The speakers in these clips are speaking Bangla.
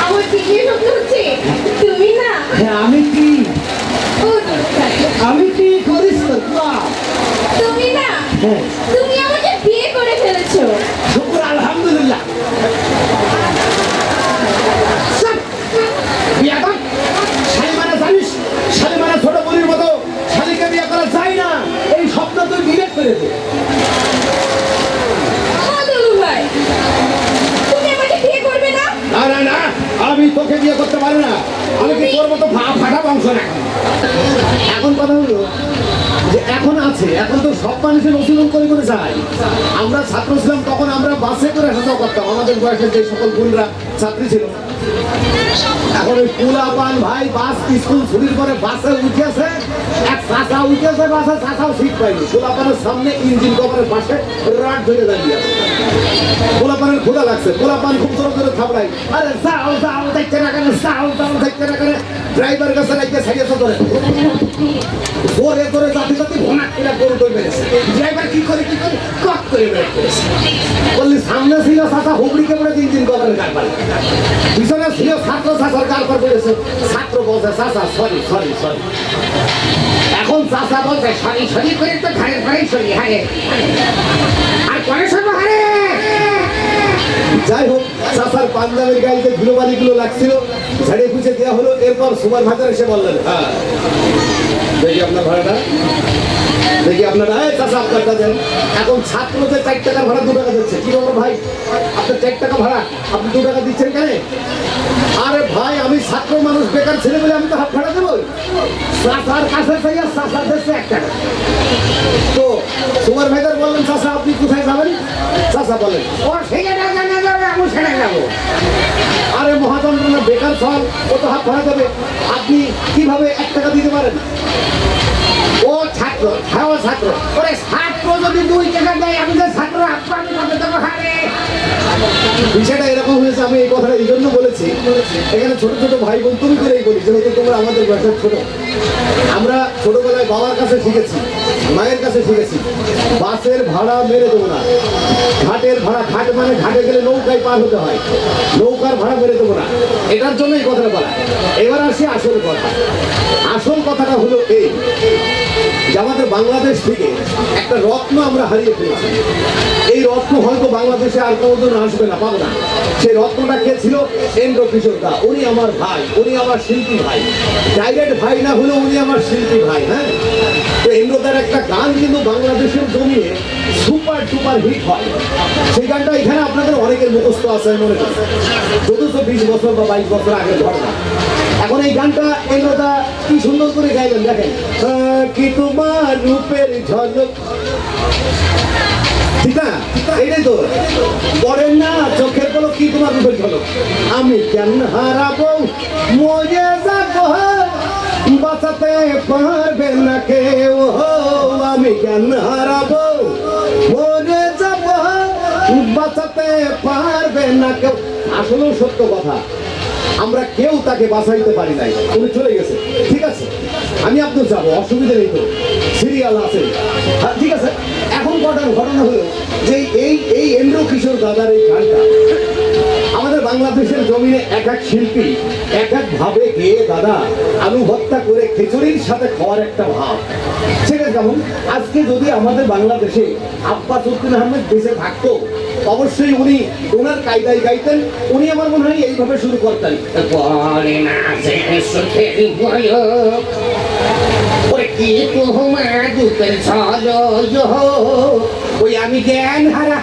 আমার হচ্ছে? তুমি না? হ্যাঁ আমি কি? আমি কি করিস তুমি না হ্যাঁ তুমি আমাকে বিয়ে করে ফেলেছো শুকুর আলহামদুলিল্লাহ সব, বিয়ে কর। শালিমারা জানিস শালিমারা ছোট বোনের মতো শালিকে বিয়ে করা যায় না এই স্বপ্ন তুই ডিলেট করে দে ও দুলু ভাই তুমি আমাকে বিয়ে করবে না না না না আমি তোকে বিয়ে করতে পারে না। আমি কি করব তো ফা- ফাটা বংশ না? এখন কথা হলো যে এখন আছে, এখন তো সব মানুষের অনুশীলন করে করে যায়। আমরা ছাত্র ছিলাম তখন আমরা বাসে করে হাসাও করতাম। আমাদের বয়সের যে সকল বোনরা ছাত্রী ছিল এখন ওই পুলা পান ভাই বাস স্কুল ছুটির পরে বাসে উঠেছে। এক চাষা উঠেছে বাসে চাষাও সিট পাইনি পুলা পানের সামনে ইঞ্জিন কভারের পাশে রাট ধরে দাঁড়িয়ে আছে। পোলাপানের ক্ষুদা লাগছে। পোলাপান খুব জোর করে থাপড়াই আরে যাও যাও, দেখতে না কেন? যাও যাও, দেখতে না কেন? ড্রাইভার কাছে লাগিয়ে সাইডে ধরে। জোরে করে জাতি জাতি ভনাক করে গরু ড্রাইভার কি করে কি করে? করে বললি, সামনে ছিল পড়ে ইঞ্জিন কভারের গাড় পারে পিছনে ছিল ছাত্র ছাত্র বলছে সরি সরি সরি এখন চাচা বলছে সরি সরি করে তো ঘাড়ের ঘাড়ে সরি হারে আর পরে সব হারে যাই হোক চাষার পাঞ্জাবের গাড়িতে লাগছিল। ঝাড়িয়ে খুঁজে দেওয়া হলো, এরপর সুপার ভাজার এসে বললেন হ্যাঁ দেখি আপনার ভাড়াটা। দেখি আপনারা, এই চাষা আপনারটা দেন। এখন ছাত্রদের চার টাকা ভাড়া দু টাকা দিচ্ছে, কি বলব ভাই? আপনার চার টাকা ভাড়া, আপনি দু টাকা দিচ্ছেন কেন? আরে ভাই, আমি ছাত্র মানুষ, বেকার ছেলে বলে আমি তো হাত ভাড়া দেবো চাষার কাছে চাইয়া চাষা দিচ্ছে এক টাকা। তো সুপার ভাইজার বললেন চাষা আপনি কোথায় যাবেন? চাষা বলেন ও জানা যাবে আমি সেখানে যাব আরে মহাযন্ত্রণা বেকার ফল কত হাত ধরা দেবে আপনি কীভাবে এক টাকা দিতে পারেন? ও ছাত্র হ্যাঁ ও ছাত্র। ওরে ছাত্র যদি দুই টাকা দেয়, আমি তো ছাত্র আপনাকে দেবো হারে বিষয়টা এরকম হয়েছে আমি এই কথাটা এই জন্য বলেছি এখানে ছোট ছোট ভাই বোন, তুমি করেই বলি যেহেতু তোমরা আমাদের বয়সের ছোট। আমরা ছোটবেলায় বাবার কাছে শিখেছি, মায়ের কাছে শিখেছি, বাসের ভাড়া মেরে দেবো না। ঘাটের ভাড়া, ঘাট মানে ঘাটে গেলে নৌকায় পার হতে হয়। নৌকার ভাড়া মেরে দেবো না। এটার জন্যই কথাটা বলা। এবার আসি আসল কথা। আসল কথাটা হলো এই যে আমাদের বাংলাদেশ থেকে একটা রত্ন আমরা হারিয়ে ফেলেছি। এই রত্ন হয়তো বাংলাদেশে আর কোনোদিন আসবে না, পাবো না। সেই রত্নটা কে ছিল? এন্দ্র কিশোর উনি আমার ভাই, উনি আমার শিল্পী ভাই। ডাইরেক্ট ভাই না হলেও উনি আমার শিল্পী ভাই হ্যাঁ? তো এন্দ্রদার একটা গান কিন্তু বাংলাদেশের জমিয়ে সুপার সুপার হিট হয়। সেই গানটা এখানে আপনাদের অনেকের মুখস্থ আছে মনে করি। চতুর্থ বিশ বছর বা বাইশ বছর আগের ঘটনা এখন এই গানটা এন্দ্রদা কি সুন্দর করে গাইলেন, দেখেন। কি তোমার রূপের ঝলক। ঠিক না এইটাই তো। পড়েন না, চোখের আমি কেন হারাবো? মরে যাব বাঁচাতে পারবে না কেউ। আমি যাব বাঁচাতে পারবে না কেউ। আসলেও সত্য কথা আমরা কেউ তাকে বাঁচাইতে পারি নাই। উনি চলে গেছে। ঠিক আছে? আমি আপনার যাব অসুবিধা নেই তো। সিরিয়াল আছে। হ্যাঁ, ঠিক আছে? এখন ঘটনা ঘটনা হলো যে এই এই এন্দ্র কিশোর দাদার এই গানটা আমাদের বাংলাদেশের জমিনে এক এক শিল্পী এক এক ভাবে গেয়ে দাদা আলু হত্যা করে খিচুড়ির সাথে খাওয়ার একটা ভাব। সেটা যেমন আজকে যদি আমাদের বাংলাদেশে আব্বাস উদ্দিন আহমেদ দেশে থাকতো অবশ্যই উনি ওনার কায়দায় গাইতেন। উনি আমার মনে হয় এইভাবে শুরু করতেন। কি তোমার ছলো ওই আমি জ্ঞান হারা।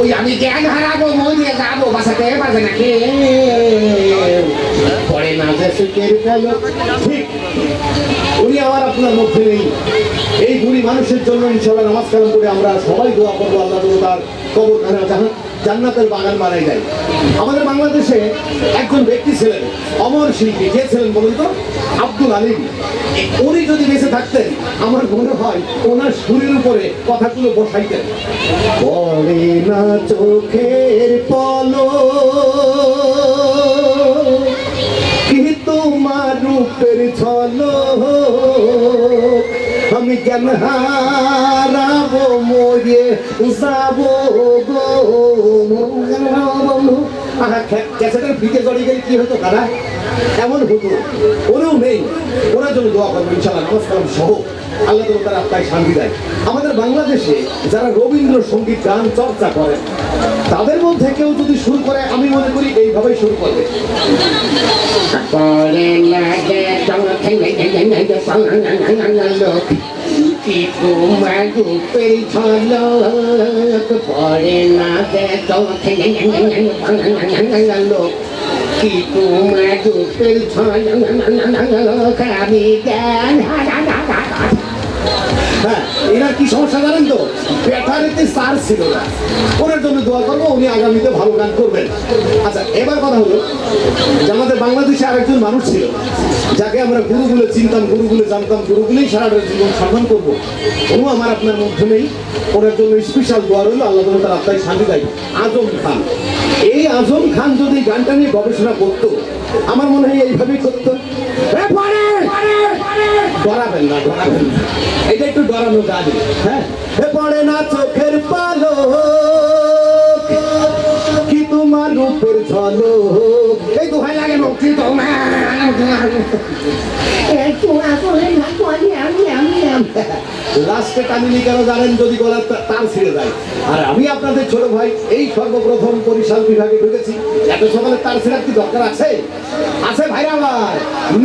ওই আমি জ্ঞান হারাবো মরিয়ে যাব বাসাতে বাজে নাকি? পরে না যে সুখের বয়স। ঠিক। উনি আমার আপনার মধ্যে নেই। এই বুড়ি মানুষের জন্য ইনশাল্লাহ নামাজ করে আমরা সবাই দোয়া করব, আল্লাহ তার কবর খানা জাহান জান্নাতের বাগান বানাই যায় আমাদের বাংলাদেশে একজন ব্যক্তি ছিলেন, অমর শিল্পী কে ছিলেন বলুন তো, আব্দুল আলিম। উনি যদি বেঁচে থাকতেন, আমার মনে হয় ওনার সুরের উপরে কথাগুলো বসাইতেন। চোখের পলো রূপের ছলো আমি জ্ঞান হারাবো মরে যাব গো। আহা, খ্যা- ক্যাসেটের ফিতে জড়িয়ে গেলে কি হতো কারা এমন হতো। ওরেও নেই। ওরা জন্য দোয়া করব ইনশাল্লাহ নমস্কার সহ। আল্লাহ তালা তার আত্মায় শান্তি দেয়। আমাদের বাংলাদেশে যারা রবীন্দ্রসঙ্গীত গান চর্চা করে, তাদের মধ্যে কেউ যদি শুরু করে, আমি মনে করি এইভাবেই শুরু করবে। পরে লাগে তোমার রূপের ঝলক পরে না দে চোখে লোক কি তোমার রূপের ঝলক আমি জ্ঞান হ্যাঁ এনার কি সমস্যা জানেন তো? ব্যাটারিতে সার ছিল না। ওনার জন্য দোয়া করব, উনি আগামীতে ভালো গান করবেন। আচ্ছা এবার কথা হলো যে আমাদের বাংলাদেশে আরেকজন মানুষ ছিল, যাকে আমরা গুরু বলে চিনতাম গুরু জানতাম গুরু বলেই সারাটা জীবন সম্মান করব। ও আমার আপনার মধ্যে নেই। ওনার জন্য স্পেশাল দোয়া রইল, আল্লাহ তার আত্মায় শান্তি দেয়। আজম খান। এই আজম খান যদি গানটা নিয়ে গবেষণা করতো, আমার মনে হয় এইভাবেই করতো। ডরাবেন না ডরাবেন না। এটা একটু ডরানো কাজ হ্যাঁ? পড়ে না চোখের পালো কি তোমার রূপের ঝলো এই দোহাই লাগে না কি আমি আমি আগুন। লাস্টে টানিনি কেন জানেন যদি গলার তার ছিঁড়ে যায়? আর আমি আপনাদের ছোট ভাই, এই সর্বপ্রথম বরিশাল বিভাগে ঢুকেছি। এত সকালে তার ছিঁড়ার কি দরকার আছে? আছে ভাইরা আমার?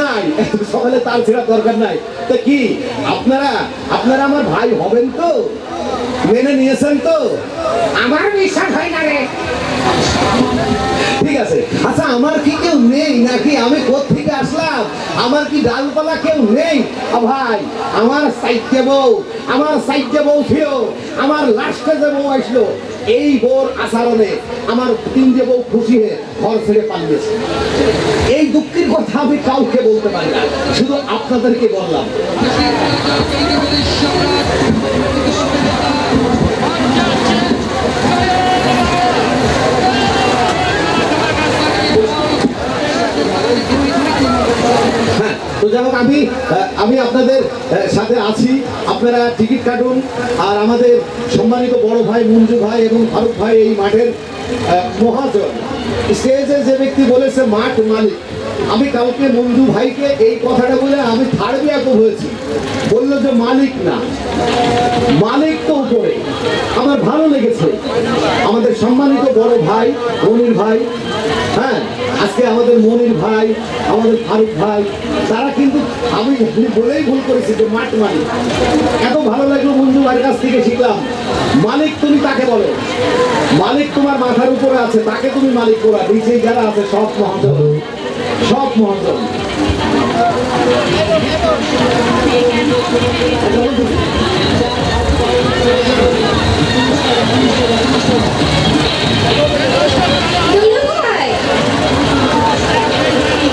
নাই। এত সকালে তার ছিঁড়ার দরকার নাই। তো কি, আপনারা আপনারা আমার ভাই হবেন তো? মেনে নিয়েছেন তো? আমার বিশ্বাস হয় না রে। ঠিক আছে। আচ্ছা আমার কি কেউ নেই নাকি? আমি থেকে আসলাম? আমার কি ডালপালা কেউ নেই? ভাই, আমার সাইডে বউ, আমার সাইডে বউ ছিল, আমার লাস্টে যে বউ আসলো, এই বোর আচরণে আমার তিনটে বউ খুশি হয়ে ঘর ছেড়ে পালিয়েছে। এই দুঃখের কথা আমি কাউকে বলতে পারি না, শুধু আপনাদেরকে বললাম। যাই আমি আমি আপনাদের সাথে আছি। আপনারা টিকিট কাটুন। আর আমাদের সম্মানিত বড় ভাই মঞ্জু ভাই এবং ফারুক ভাই এই মাঠের মহাজন। স্টেজে যে ব্যক্তি বলেছে মাঠ মালিক, আমি কাউকে মঞ্জু ভাইকে এই কথাটা বলে আমি থার্ড বিয়াকব হয়েছি। বলল যে মালিক না। মালিক তো উপরে। আমার ভালো লেগেছে। আমাদের সম্মানিত বড় ভাই, মনির ভাই হ্যাঁ আজকে আমাদের মনির ভাই, আমাদের ফারুক ভাই, তারা কিন্তু, আমি বলেই ভুল করেছি যে মাঠ মালিক। এত ভালো লাগল মঞ্জু ভাইয়ের কাছ থেকে শিখলাম, মালিক তুমি তাকে বলো? মালিক তোমার মাথার উপরে আছে, তাকে তুমি মালিক করা নিচে যারা আছে, সব মহাজন সব মহাজন দুলু ভাই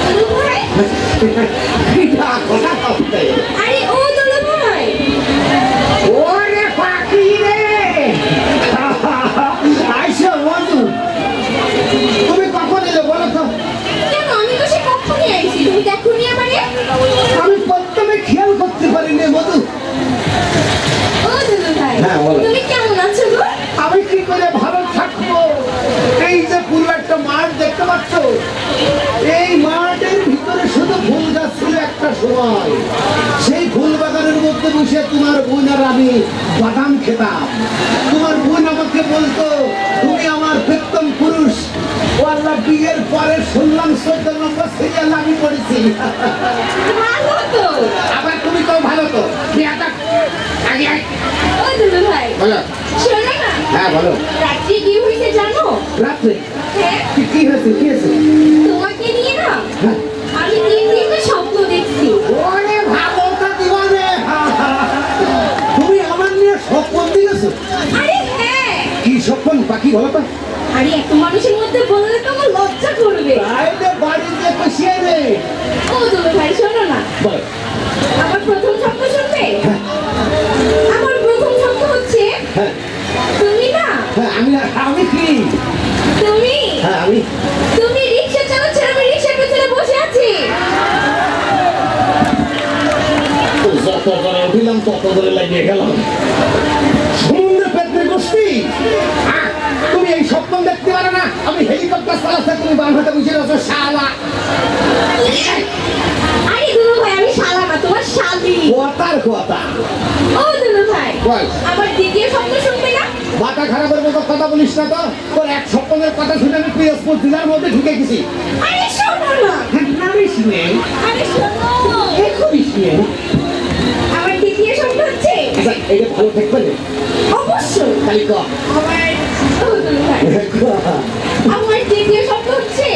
দুলু ভাই কথা কথা আরে ও দুলু ভাই। ওরে পাখি রে। আইসা মঞ্জু তুমি কখন এলে বলো তো? কেন? আমি তো সে কখনই আইছি। তুমি দেখোনি আমারে? আমি প্রথমে খেয়াল করতে পারিনি মধু ও দুলু ভাই হ্যাঁ, তুমি কেমন আছো গো? আমি কি করে ভালো থাকব? এই যে পুরো একটা মাঠ দেখতে পাচ্ছ? এই মাঠের সময় সেই ফুল বাগানের মধ্যে বসে তোমার বোন আর আমি বাদাম খেতাম। তোমার বোন আমাকে বলতো তুমি আমার প্রেতম পুরুষ। ও আল্লাহ বিয়ের পরে শুনলাম চোদ্দ নম্বর সিরিয়াল আমি পড়েছি। আবার তুমি তো ভালো তো। ভাই হ্যাঁ বলো। রাত্রি কি হয়েছে জানো? রাত্রে? হ্যাঁ। কি কি হয়েছে? কি হয়েছে? তোমাকে নিয়ে না হ্যাঁ। আমি তিন দিনটা স্বপ্ন দেখছি ওরে ভালোটা দিবানে তুমি আমার নিয়ে স্বপ্ন দিয়েছ আরে হ্যাঁ কি স্বপ্ন বাকি বলো তো। আরে এত মানুষের মধ্যে বললে তো আমার লজ্জা করবে। বাইরে বাড়িতে বসিয়ে রে ও দুলু ভাই শোনো না। বল। আমার প্রথম শুনবে? হ্যাঁ। আমার প্রথম স্বপ্ন হচ্ছে হ্যাঁ। তুমি না? হ্যাঁ আমি আমি কি তুমি? হ্যাঁ আমি। তুমি রিক্সা চালাচ্ছ আমি পেছনে বসে আছি। যত করে উঠিলাম তত ধরে লাগিয়ে গেলাম তুমি বাম হাতে বুঝে রয়েছো শালা। আরে দুলু ভাই আমি শালা না তোমার শালি কোয়াতার কোয়াতা ও দুলু ভাই বল। আমার দ্বিতীয় শব্দ শুনবে না? মাথা খারাপের মতো কথা বলিস না তো। তোর এক স্বপ্নের কথা শুনে আমি পিএসপুর জেলার মধ্যে ঢুকে গেছি। আরে শোনো না। নামিস নেই আরে শোনো। করিস নেই আমার দ্বিতীয় শব্দ হচ্ছে? আচ্ছা এটা ভালো থাকবে অবশ্যই। খালি ক? আমার ও দুলু ভাই আমার দ্বিতীয় শব্দ হচ্ছে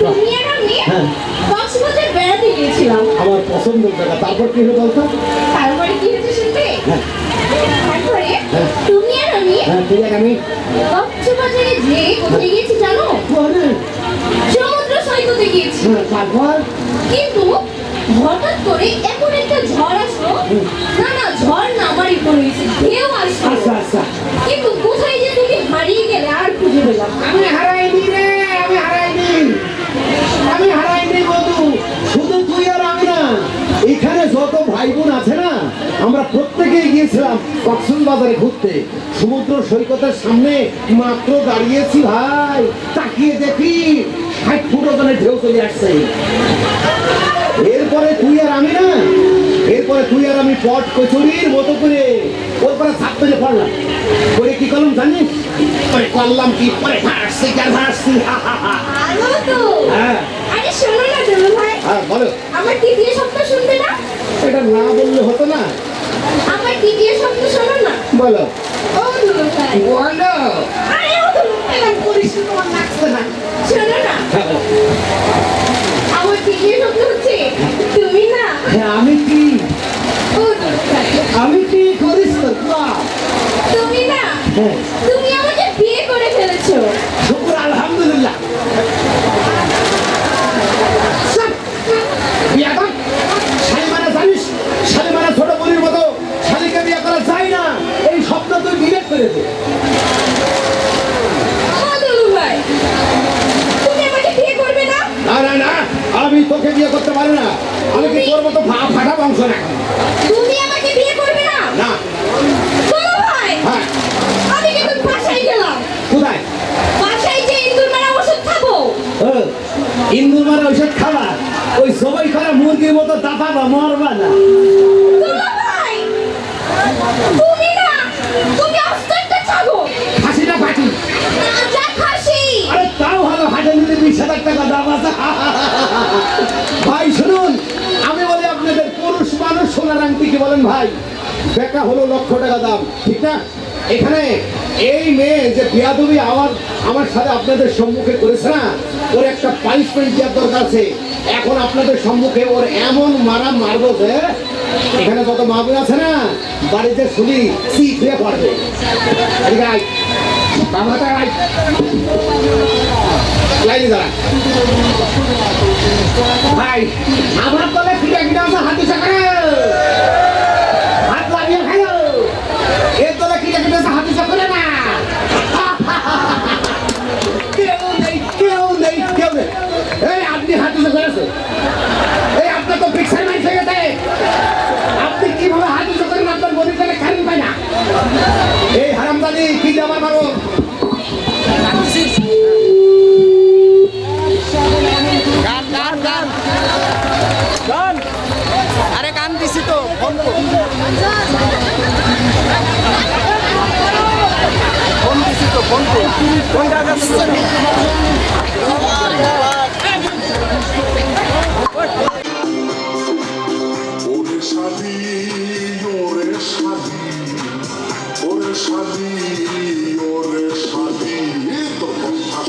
তুমি আর আমি হ্যাঁ। কক্সবাজার বেড়াতে গিয়েছিলাম। আমার পছন্দের জায়গা। তারপর কি হলো বলতো? তারপরে কি হয়েছে শুনবে হ্যাঁ। তারপরে হ্যাঁ। তুমি আর আমি হ্যাঁ ঠিক আমি কক্সবাজারে যে কোথায় গিয়েছি জানো? সমুদ্র সৈকতে গিয়েছি। হ্যাঁ, তারপর? কিন্তু হঠাৎ করে এমন একটা ঝড় আসলো। না না ঝড় না আমার উপর হয়েছে ঢেউ আসলো আচ্ছা আচ্ছা কিন্তু কোথায় যে তুমি হারিয়ে গেলে আর খুঁজে পেলাম না। আমি হারাইনি রে আমি হারাইনি আমি হারাইনি বধু শুধু তুই আর আমি না এখানে যত ভাই বোন আছে না আমরা প্রত্যেকেই গিয়েছিলাম কক্সবাজারে ঘুরতে। সমুদ্র সৈকতের সামনে মাত্র দাঁড়িয়েছি ভাই। তাকিয়ে দেখি ষাট ফুট ওজনে ঢেউ চলে আসছে। এরপরে তুই আর আমি না এরপরে তুই আর আমি পট কচুরির মতো করে ওর পরে ছাপ করে পড়লাম করে কি করলাম জানিস? পরে করলাম কি? পরে ভাসছি আর ভাসছি হ্যাঁ। আরে শোনো না ভাই। হ্যাঁ বলো। আমার দ্বিতীয় শব্দ শুনবে না? এটা না বললে হতো না। আমার দ্বিতীয় শব্দ শোনো না। বলো। ভাই বলো। আরে ভাই আমি করিস না, তোমার লাগছে না। শোনো না। হ্যাঁ, আমার দ্বিতীয় শব্দ হচ্ছে তুমি না। হ্যাঁ, আমি কি? দুলু আমি কি করিস তুমি না। হ্যাঁ। তুমি আমাকে বিয়ে করে ফেলেছো শুক্র আলহামদুলিল্লাহ সব, বিয়ে কর। শালিমারা জানিস শালিমারা ছোট বোনের মতো শালিকে বিয়ে করা যায় না এই স্বপ্ন তুই ডিলেট করে দে ও দুলু ভাই তুমি আমাকে বিয়ে করবে না না না না আমি তোকে বিয়ে করতে পারি না আমি কি তোর মতো ফা- ফাটা বংশ না তুমি আমাকে বিয়ে করবে না না দুলু ভাই হ্যাঁ আমি কিন্তু বাসায় গেলাম কোথায় বাসায় যে ইন্দুর মারা ওষুধ খাব ও, ইন্দুর মারা ঔষধ খাবার ওই সবাই করা মুরগির মতো দাপাবা মরবা না। আরে তাও ভালো হাটে নিলে বিশ হাজার টাকা দাম আছে। ভাই শুনুন আমি বলি আপনাদের পুরুষ মানুষ সোনার আংটি কি বলেন ভাই? বেকা হলো লক্ষ টাকা দাম ঠিক না? এখানে এই মেয়ে যে বিয়াদবি আমার আমার সাথে আপনাদের সম্মুখে করেছে না ওর একটা পানিশমেন্ট দেওয়ার দরকার আছে। এখন আপনাদের সম্মুখে ওর এমন মারা মারবো যে, এখানে যত মামলা আছে না, বাড়িতে শুনি, সিট হয়ে পড়বে। ভাই, আমার তলে ফিরে গিয়ে আছে হাতি চাকরে ওরে শাদি ওরে শাদি তোর কথা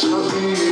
sabia.